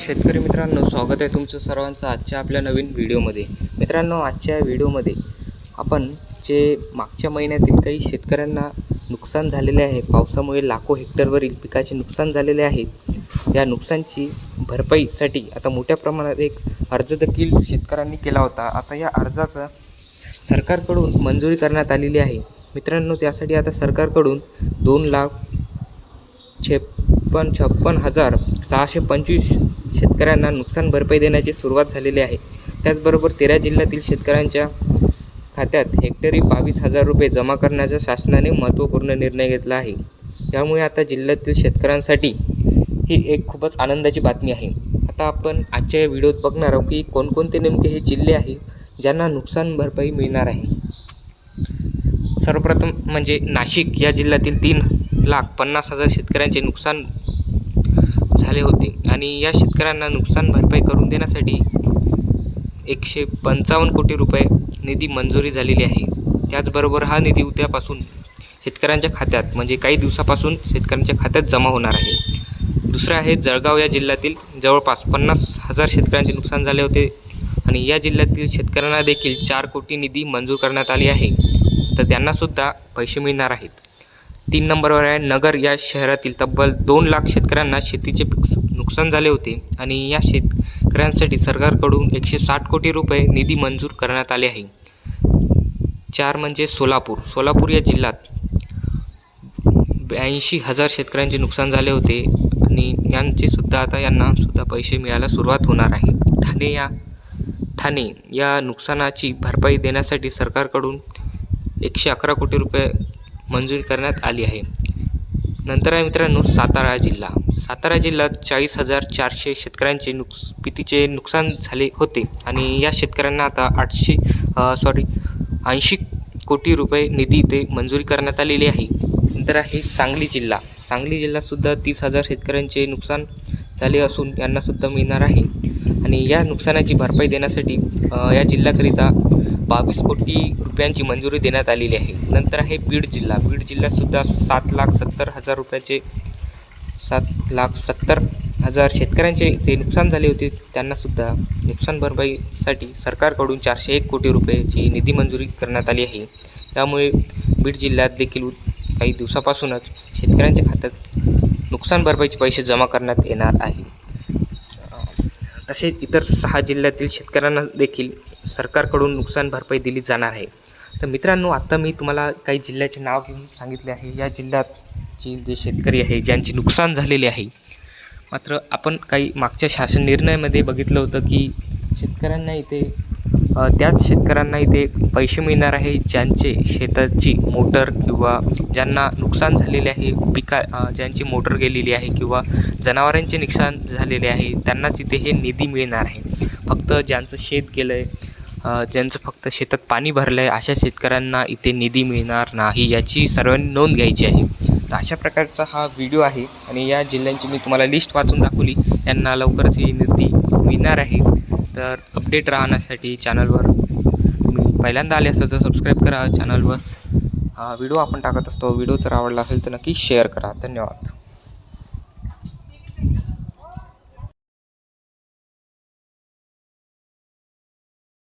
शेतकरी मित्रांनो स्वागत आहे तुमचं सर्वांचं आजच्या आपल्या नवीन व्हिडिओमध्ये. मित्रांनो आजच्या व्हिडिओमध्ये आपण जे मागच्या महिन्यातील काही शेतकऱ्यांना नुकसान झालेले आहे पावसामुळे लाखो हेक्टरवरील पिकाचे नुकसान झालेले आहे या नुकसानची भरपाईसाठी आता मोठ्या प्रमाणात एक अर्ज देखील शेतकऱ्यांनी केला होता. आता या अर्जाचा सरकारकडून मंजुरी करण्यात आलेली आहे. मित्रांनो त्यासाठी आता सरकारकडून दोन लाख छप्पन छप्पन हजार सहाशे पंचवीस शेतकऱ्यांना नुकसान भरपाई देण्याची सुरुवात झालेली आहे. त्याचबरोबर तेरा जिल्ह्यातील शेतकऱ्यांच्या खात्यात हेक्टरी बावीस हजार रुपये जमा करण्याचा शासनाने महत्त्वपूर्ण निर्णय घेतला आहे. यामुळे आता जिल्ह्यातील शेतकऱ्यांसाठी ही एक खूपच आनंदाची बातमी आहे. आता आपण आजच्या या व्हिडिओत बघणार आहोत की कोणकोणते नेमके हे जिल्हे आहे ज्यांना नुकसान भरपाई मिळणार आहे. सर्वप्रथम म्हणजे नाशिक या जिल्ह्यातील तीन लाख पन्नास हजार शेतकऱ्यांचे नुकसान झाले होते. आणि या शेतकऱ्यांना नुकसान भरपाई करून देण्यासाठी एकशे पंचावन्न कोटी रुपये निधी मंजुरी झालेली आहे. त्याचबरोबर हा निधी उद्यापासून शेतकऱ्यांच्या खात्यात म्हणजे काही दिवसापासून शेतकऱ्यांच्या खात्यात जमा होणार आहे. दुसरं आहे जळगाव या जिल्ह्यातील जवळपास पन्नास हजार शेतकऱ्यांचे नुकसान झाले होते. आणि या जिल्ह्यातील शेतकऱ्यांना देखील चार कोटी निधी मंजूर करण्यात आली आहे. तर त्यांनासुद्धा पैसे मिळणार आहेत. तीन नंबरवर आहे. नगर या शहरातील तब्बल दोन लाख शेतकऱ्यांना शेतीचे नुकसान झाले होते आणि या शेतकऱ्यांसाठी सरकारकडून एकशे साठ कोटी रुपये निधी मंजूर करण्यात आले आहे. चार म्हणजे सोलापूर. सोलापूर या जिल्ह्यात ब्याऐंशी हजार शेतकऱ्यांचे नुकसान झाले होते आणि यांचे सुद्धा आता यांना सुद्धा पैसे मिळायला सुरुवात होणार आहे. ठाणे या ठाणे या नुकसानाची भरपाई देण्यासाठी सरकारकडून एकशे अकरा कोटी रुपये मंजुरी करण्यात आली आहे. नंतर आहे मित्रांनो सातारा जिल्हा. सातारा जिल्ह्यात चाळीस हजार चारशे शेतकऱ्यांचे नुकस पितीचे नुकसान झाले होते आणि या शेतकऱ्यांना आता आठशे सॉरी ऐंशी कोटी रुपये निधी ते मंजुरी करण्यात आलेली आहे. नंतर आहे सांगली जिल्हा. सांगली जिल्ह्यातसुद्धा तीस हजार शेतकऱ्यांचे नुकसान झाले असून यांनासुद्धा मिळणार आहे. आणि या नुकसानाची भरपाई देण्यासाठी या जिल्ह्याकरिता बावीस कोटी रुपयांची मंजुरी देण्यात आलेली आहे. नंतर आहे बीड जिल्हा. बीड जिल्ह्यातसुद्धा सात लाख सत्तर हजार रुपयाचे सात लाख सत्तर हजार शेतकऱ्यांचे जे नुकसान झाले होते त्यांनासुद्धा नुकसान भरपाईसाठी सरकारकडून चारशे एक कोटी रुपयाची निधी मंजुरी करण्यात आली आहे. त्यामुळे बीड जिल्ह्यात देखील काही दिवसापासूनच शेतकऱ्यांच्या खात्यात नुकसान भरपाईचे पैसे जमा करण्यात येणार आहे. तसेच इतर सहा जिल्ह्यातील शेतकऱ्यांना देखील सरकारकडून नुकसान भरपाई दिली जाणार आहे. तर मित्रांनो आत्ता मी तुम्हाला काही जिल्ह्याचे नाव घेऊन सांगितले आहे. या जिल्ह्यातचे जे शेतकरी आहे ज्यांचे नुकसान झालेले आहे मात्र आपण काही मागच्या शासन निर्णयामध्ये बघितलं होतं की शेतकऱ्यांना इथे त्याच शेतकऱ्यांना इथे पैसे मिळणार आहे ज्यांचे शेताची मोटर किंवा ज्यांना नुकसान झालेले आहे पिका ज्यांची मोटर गेलेली आहे किंवा जनावरांचे नुकसान झालेले आहे त्यांनाच इथे हे निधी मिळणार आहे. फक्त ज्यांचं शेत गेलं आहे ज्यांचं फक्त शेतात पाणी भरलं आहे अशा शेतकऱ्यांना इथे निधी मिळणार नाही याची सर्वांनी नोंद घ्यायची आहे. तर अशा प्रकारचा हा व्हिडिओ आहे आणि या जिल्ह्यांची मी तुम्हाला लिस्ट वाचून दाखवली. यांना लवकरच ही निधी मिळणार आहे. तर अपडेट राहण्यासाठी चॅनलवर तुम्ही पहिल्यांदा आले असेल तर सबस्क्राईब करा चॅनलवर. हा व्हिडिओ आपण टाकत असतो. व्हिडिओ जर आवडला असेल तर नक्की शेअर करा. धन्यवाद.